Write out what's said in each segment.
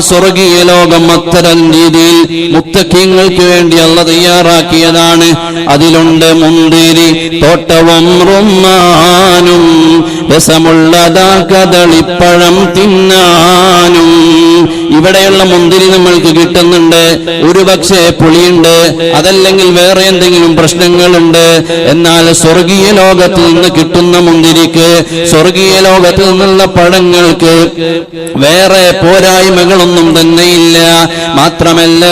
സ്വർഗീയ ലോകം അത്തരം രീതിയിൽ മുത്തക്കിങ്ങൾക്ക് വേണ്ടി അല്ല തയ്യാറാക്കിയതാണ്. അതിലുണ്ട് മുന്തിരി തോട്ടവും റുമാനും രസമുള്ളതാ കദളിപ്പഴം തിന്നാനും. ഇവിടെയുള്ള മുന്തിരി നമ്മൾക്ക് കിട്ടുന്നുണ്ട്. ഒരു പക്ഷേ പുളിയുണ്ട്. അതല്ലെങ്കിൽ വേറെ എന്തെങ്കിലും പ്രശ്നങ്ങളുണ്ട്. എന്നാൽ സ്വർഗീയ ലോകത്ത് നിന്ന് കിട്ടുന്ന മുന്തിരിക്ക് സ്വർഗീയ ലോകത്ത് നിന്നുള്ള പഴങ്ങൾക്ക് വേറെ പോരായ്മകളൊന്നും തന്നെയില്ല. മാത്രമല്ല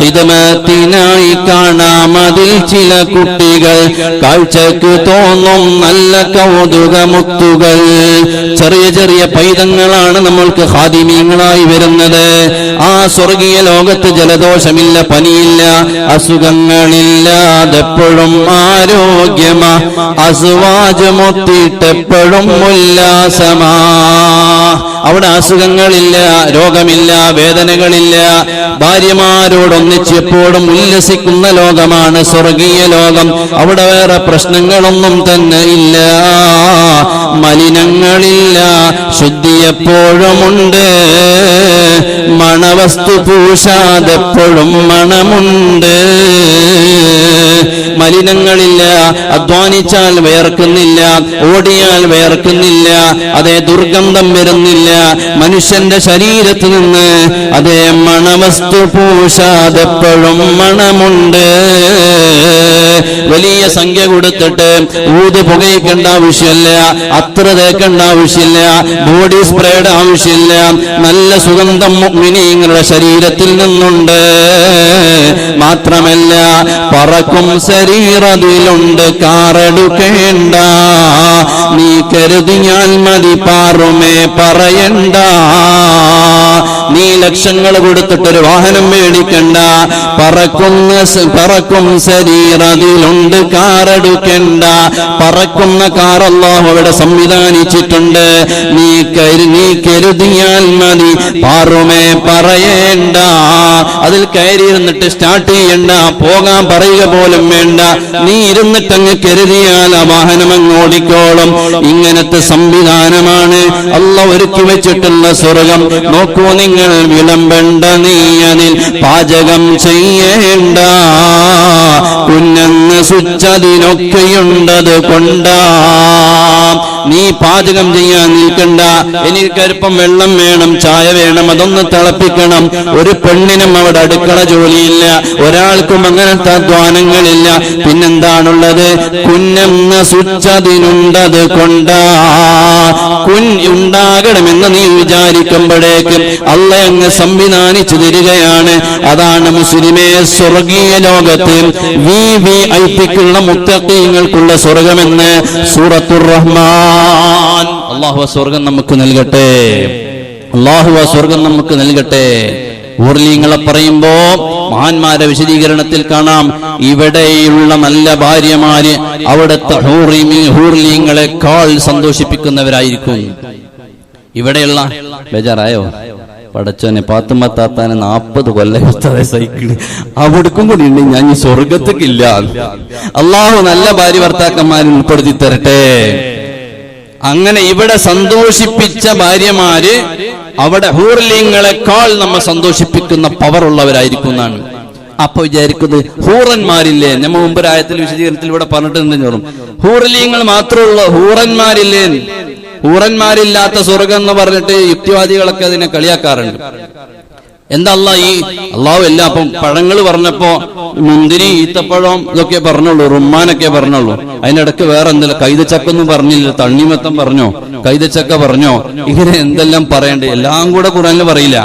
ഹിതമത്തിനായി കാണാം അതിൽ ചില കുട്ടികൾ കാഴ്ചക്ക് തോന്നും നല്ല കൗതുകമുത്തുകൾ. ചെറിയ ചെറിയ പൈതങ്ങളാണ് നമ്മൾക്ക് ഹാദിമീങ്ങളായി വരുന്നത്. ആ സ്വർഗീയ ലോകത്ത് ജലദോഷമില്ല പനിയില്ല അസുഖങ്ങളില്ലാതെപ്പോഴും ആരോഗ്യമാ. അസുവാജമൊത്തിട്ടെപ്പോഴും ഉല്ലാസമാ. അവിടെ അസുഖങ്ങളില്ല രോഗമില്ല വേദനകളില്ല ഭാര്യമാരോടൊന്നിച്ച് എപ്പോഴും ഉല്ലസിക്കുന്ന ലോകമാണ് സ്വർഗീയ ലോകം. അവിടെ വേറെ പ്രശ്നങ്ങളൊന്നും തന്നെ ഇല്ല. മലിനങ്ങളില്ല. ശുദ്ധി എപ്പോഴുമുണ്ട് മണവസ്തു പൂശാതെപ്പോഴും മണമുണ്ട്. മലിനങ്ങളില്ല. അധ്വാനിച്ചാൽ വേർക്കുന്നില്ല ഓടിയാൽ വേർക്കുന്നില്ല അതേ ദുർഗന്ധം വരുന്നില്ല. മനുഷ്യന്റെ ശരീരത്തിൽ നിന്ന് അതേ മണവസ്തു പൂശാതെപ്പോഴും മണമുണ്ട്. വലിയ സംഖ്യ കൊടുത്തിട്ട് ഊത് പുകയിക്കേണ്ട ആവശ്യമില്ല അത്ര തേക്കേണ്ട ആവശ്യമില്ല ബോഡി സ്പ്രേയുടെ ആവശ്യമില്ല. നല്ല സുഗന്ധം മിനിങ്ങളുടെ ശരീരത്തിൽ നിന്നുണ്ട്. മാത്രമല്ല പറക്കും ശരീരത്തിലുണ്ട് കാറെടുക്കേണ്ട കരുതിയാൽ മതി പാറുമേ പറയണ്ട. നീ ലക്ഷങ്ങൾ കൊടുത്തിട്ടൊരു വാഹനം മേടിക്കണ്ട. പറക്കുന്ന പറക്കും ശരീരത്തിലുണ്ട് കാറെടുക്കണ്ട. പറക്കുന്ന കാർ അവിടെ സംവിധാനിച്ചിട്ടുണ്ട്. നീ കരു നീ കരുതിയാൽ മതി പാറുമേ പറയേണ്ട. അതിൽ കയറിയിരുന്നിട്ട് സ്റ്റാർട്ട് ചെയ്യണ്ട പോകാൻ പറയുക പോലും വേണ്ട. നീ ഇരുന്നിട്ടങ്ങ് കരുതിയാൽ ആ വാഹനം അങ്ങ് ഓടിക്കോളും. ഇങ്ങനത്തെ സംവിധാനമാണ് അല്ല ഒരുക്കി വെച്ചിട്ടുള്ള സ്വർഗം. നോക്കൂ നിങ്ങൾ വിളമ്പേണ്ട നീ അതിൽ പാചകം ചെയ്യേണ്ട. കുഞ്ഞെന്ന് സ്വിച്ചതിനൊക്കെയുണ്ടത് കൊണ്ടാ. നീ പാചകം ചെയ്യാൻ നിൽക്കണ്ട. എനിക്ക് അല്പം വെള്ളം വേണം ചായ വേണം അതൊന്ന് തിളപ്പിക്കണം. ഒരു പെണ്ണിനും അവിടെ അടുക്കള ജോലിയില്ല. ഒരാൾക്കും അങ്ങനത്തെ അധ്വാനങ്ങളില്ല. പിന്നെന്താണുള്ളത്? കുഞ്ഞെന്ന സുച്ചതിനുണ്ടത് കൊണ്ട. കുൻ നീ വിചാരിക്കുമ്പോഴേക്കും അല്ല അങ്ങ് സംവിധാനിച്ചു തരികയാണ്. അതാണ് മുസ്ലിമേ സ്വർഗീയ ലോകത്ത് വി വി ഐ പിക്കുള്ള മുത്തക്കീങ്ങൾക്കുള്ള സ്വർഗമെന്ന് സൂറത്തുർ റഹ്മാൻ അള്ളാഹു സ്വർഗം നമുക്ക് നൽകട്ടെ. അള്ളാഹു സ്വർഗം നമുക്ക് നൽകട്ടെ. ഊർലിങ്ങളെ പറയുമ്പോ മഹാന്മാരെ വിശദീകരണത്തിൽ കാണാം. ഇവിടെയുള്ള നല്ല ഭാര്യമാര് അവിടുത്തെ ഹൂർലിങ്ങളെക്കാൾ സന്തോഷിപ്പിക്കുന്നവരായിരിക്കും. ഇവിടെയുള്ള ബേജാറായോ? പടച്ചോനെ പാത്തുമ്മ താത്താനെ നാപ്പത് കൊല്ലം സൈക്കിൾ അവിടേക്കും കൂടി ഉണ്ട് ഞാൻ ഈ സ്വർഗത്തേക്കില്ല അള്ളാഹു നല്ല ഭാര്യ ഭർത്താക്കന്മാരെ ഉൾപ്പെടുത്തി തരട്ടെ. അങ്ങനെ ഇവിടെ സന്തോഷിപ്പിച്ച ഭാര്യമാര് അവിടെ ഹൂർലിങ്ങളെക്കാൾ നമ്മെ സന്തോഷിപ്പിക്കുന്ന പവർ ഉള്ളവരായിരിക്കും എന്നാണ് അപ്പൊ വിചാരിക്കുന്നത് ഹൂറന്മാരില്ലേ? നമ്മ മുമ്പൊരായത്തിൽ വിശദീകരണത്തിൽ ഇവിടെ പറഞ്ഞിട്ടുണ്ട് ചോറും. ഹൂർലിങ്ങൾ മാത്രമുള്ള ഹൂറന്മാരില്ലേ? ഹൂറന്മാരില്ലാത്ത സ്വർഗം എന്ന് പറഞ്ഞിട്ട് യുക്തിവാദികളൊക്കെ അതിനെ കളിയാക്കാറുണ്ട്. എന്താ അല്ല ഈ അള്ളാഹു എല്ലാം അപ്പം പഴങ്ങൾ പറഞ്ഞപ്പോ മുന്തിരി ഈത്തപ്പഴം ഇതൊക്കെ പറഞ്ഞുള്ളൂ റുമ്മാനൊക്കെ പറഞ്ഞുള്ളൂ. അതിനിടക്ക് വേറെ എന്തെല്ലാം കൈതച്ചക്കൊന്നും പറഞ്ഞില്ല തണ്ണിമത്തം പറഞ്ഞോ കൈതച്ചക്ക പറഞ്ഞോ ഇങ്ങനെ എന്തെല്ലാം പറയണ്ടേ എല്ലാം കൂടെ ഖുറാനിൽ പറയില്ല.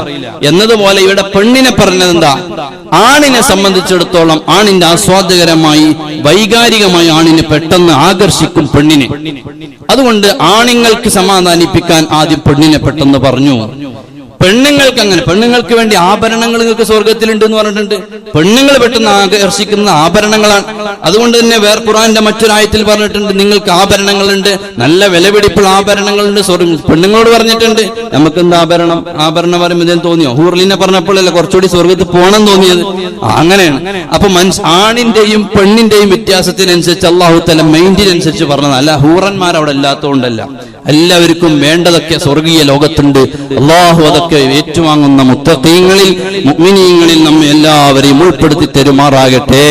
എന്നതുപോലെ ഇവിടെ പെണ്ണിനെ പറഞ്ഞത് എന്താ? ആണിനെ സംബന്ധിച്ചിടത്തോളം ആണിന്റെ ആസ്വാദ്യകരമായി വൈകാരികമായി ആണിനെ പെട്ടെന്ന് ആകർഷിക്കും പെണ്ണിനെ. അതുകൊണ്ട് ആണിങ്ങൾക്ക് സമാധാനിപ്പിക്കാൻ ആദ്യം പെണ്ണിനെ പെട്ടെന്ന് പറഞ്ഞു. പെണ്ണുങ്ങൾക്ക് അങ്ങനെ. പെണ്ണുങ്ങൾക്ക് വേണ്ടി ആഭരണങ്ങൾ നിങ്ങൾക്ക് സ്വർഗത്തിലുണ്ട് എന്ന് പറഞ്ഞിട്ടുണ്ട്. പെണ്ണുങ്ങൾ പെട്ടെന്ന് ആകർഷിക്കുന്ന ആഭരണങ്ങളാണ്. അതുകൊണ്ട് തന്നെ വേർ ഖുറാന്റെ മറ്റൊരായത്തിൽ പറഞ്ഞിട്ടുണ്ട് നിങ്ങൾക്ക് ആഭരണങ്ങളുണ്ട് നല്ല വിലപിടിപ്പുള്ള ആഭരണങ്ങളുണ്ട് സ്വർഗം പെണ്ണുങ്ങളോട് പറഞ്ഞിട്ടുണ്ട് നമുക്ക് എന്താ ആഭരണം ആഭരണം പറയുമ്പോൾ തോന്നിയോ? ഹൂർലിനെ പറഞ്ഞപ്പോഴല്ലേ കുറച്ചുകൂടി സ്വർഗത്തിൽ പോകണം തോന്നിയത്. അങ്ങനെയാണ്. അപ്പൊ മനസ് ആണിന്റെയും പെണ്ണിന്റെയും വ്യത്യാസത്തിനനുസരിച്ച് അള്ളാഹു തല മൈൻഡിനനുസരിച്ച് പറഞ്ഞതല്ല ഹൂറന്മാർ അവിടെ ഇല്ലാത്തതുകൊണ്ടല്ല. എല്ലാവർക്കും വേണ്ടതൊക്കെ സ്വർഗീയ ലോകത്തുണ്ട്. അള്ളാഹു അതൊക്കെ ഏറ്റുവാങ്ങുന്ന മുത്തഖീങ്ങളിൽ മുഅ്മിനീങ്ങളിൽ നമ്മെ എല്ലാവരെയും ഉൾപ്പെടുത്തി തരുമാറാകട്ടെ.